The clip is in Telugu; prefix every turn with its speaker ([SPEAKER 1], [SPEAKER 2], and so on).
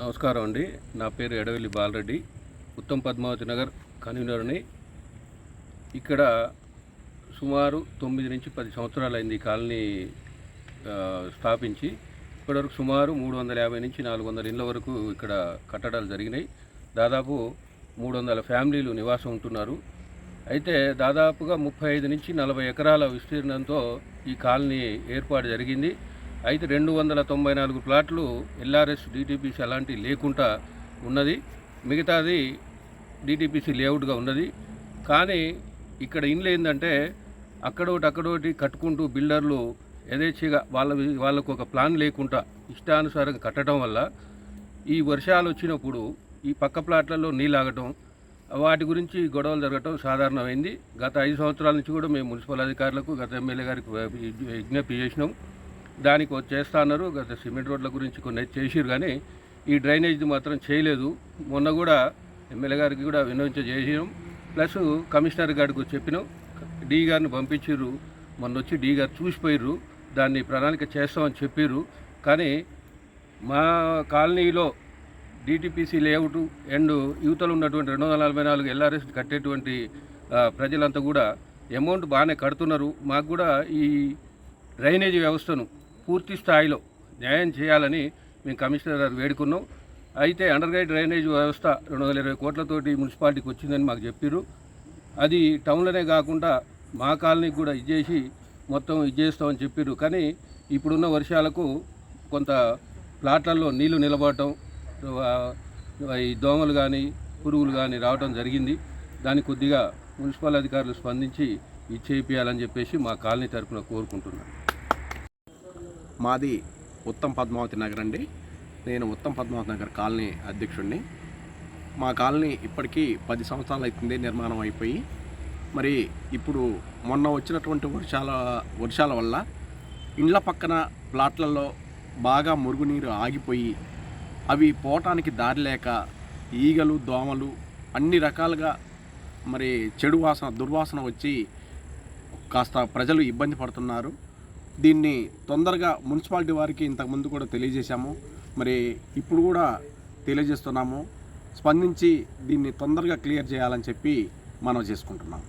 [SPEAKER 1] నమస్కారం అండి. నా పేరు ఎడవెల్లి బాలరెడ్డి. ఉత్తమ్ పద్మావతి నగర్ కన్వీనర్ని. ఇక్కడ సుమారు తొమ్మిది నుంచి పది సంవత్సరాలైంది ఈ కాలనీ స్థాపించి. ఇప్పటివరకు సుమారు మూడు వందల యాభై నుంచి నాలుగు వందల ఇళ్ళ వరకు ఇక్కడ కట్టడాలు జరిగినాయి. దాదాపు మూడు వందల ఫ్యామిలీలు నివాసం ఉంటున్నారు. అయితే దాదాపుగా ముప్పై ఐదు నుంచి నలభై ఎకరాల విస్తీర్ణంతో ఈ కాలనీ ఏర్పాటు జరిగింది. అయితే రెండు వందల తొంభై నాలుగు ప్లాట్లు ఎల్ఆర్ఎస్ డిటిపిసి అలాంటివి లేకుండా ఉన్నది. మిగతాది డిటిపిసి లేఅవుట్గా ఉన్నది. కానీ ఇక్కడ ఇండ్లు ఏంటంటే అక్కడోటి అక్కడోటి కట్టుకుంటూ బిల్డర్లు యథేచ్ఛగా వాళ్ళ వాళ్ళకు ఒక ప్లాన్ లేకుండా ఇష్టానుసారంగా కట్టడం వల్ల ఈ వర్షాలు వచ్చినప్పుడు ఈ పక్క ప్లాట్లలో నీళ్ళు ఆగటం వాటి గురించి గొడవలు జరగటం సాధారణమైంది. గత ఐదు సంవత్సరాల నుంచి కూడా మేము మున్సిపల్ అధికారులకు గత ఎమ్మెల్యే గారికి విజ్ఞప్తి చేసినాం. దానికి వచ్చి చేస్తా అన్నారు. గత సిమెంట్ రోడ్ల గురించి కొన్ని చేసిరు కానీ ఈ డ్రైనేజ్ మాత్రం చేయలేదు. మొన్న కూడా ఎమ్మెల్యే గారికి కూడా వినవించ చేసినాం. ప్లస్ కమిషనర్ గారికి చెప్పినాం. డీ గారిని పంపించారు మొన్న వచ్చి డీ గారు చూసిపోయారు దాన్ని ప్రణాళిక చేస్తామని చెప్పారు కానీ మా కాలనీలో డిటిపిసి లేఅవుట్ అండ్ యువతలు ఉన్నటువంటి రెండు వందల నలభై నాలుగు ఎల్ఆర్ఎస్ కట్టేటువంటి ప్రజలంతా కూడా అమౌంట్ బాగానే కడుతున్నారు. మాకు కూడా ఈ డ్రైనేజీ వ్యవస్థను పూర్తి స్థాయిలో న్యాయం చేయాలని మేము కమిషనర్ గారు వేడుకున్నాం. అయితే అండర్గ్రైడ్ డ్రైనేజ్ వ్యవస్థ రెండు వందల ఇరవై కోట్లతోటి మున్సిపాలిటీకి వచ్చిందని మాకు చెప్పారు అది టౌన్లోనే కాకుండా మా కాలనీకి కూడా ఇచ్చేసి మొత్తం ఇచ్చేస్తామని చెప్పారు కానీ ఇప్పుడున్న వర్షాలకు కొంత ప్లాట్లలో నీళ్ళు నిలబడటం ఈ దోమలు కానీ పురుగులు కానీ రావడం జరిగింది. దాన్ని కొద్దిగా మున్సిపల్ అధికారులు స్పందించి ఇది చేయించాలని చెప్పేసి మా కాలనీ తరఫున కోరుకుంటున్నాను
[SPEAKER 2] మాది ఉత్తమ్ పద్మావతి నగర్ అండి. నేను ఉత్తమ్ పద్మావతి నగర్ కాలనీ అధ్యక్షుడిని మా కాలనీ ఇప్పటికీ పది సంవత్సరాలు అవుతుంది నిర్మాణం అయిపోయి. మరి ఇప్పుడు మొన్న వచ్చినటువంటి వర్షాల వర్షాల వల్ల ఇండ్ల పక్కన ప్లాట్లలో బాగా మురుగునీరు ఆగిపోయి అవి పోవటానికి దారి లేక ఈగలు దోమలు అన్ని రకాలుగా మరి చెడు వాసన దుర్వాసన వచ్చి కాస్త ప్రజలు ఇబ్బంది పడుతున్నారు. దీన్ని తొందరగా మున్సిపాలిటీ వారికి ఇంతకుముందు కూడా తెలియజేశాము. మరి ఇప్పుడు కూడా తెలియజేస్తున్నాము. స్పందించి దీన్ని తొందరగా క్లియర్ చేయాలని చెప్పి మనం చేసుకుంటున్నాం.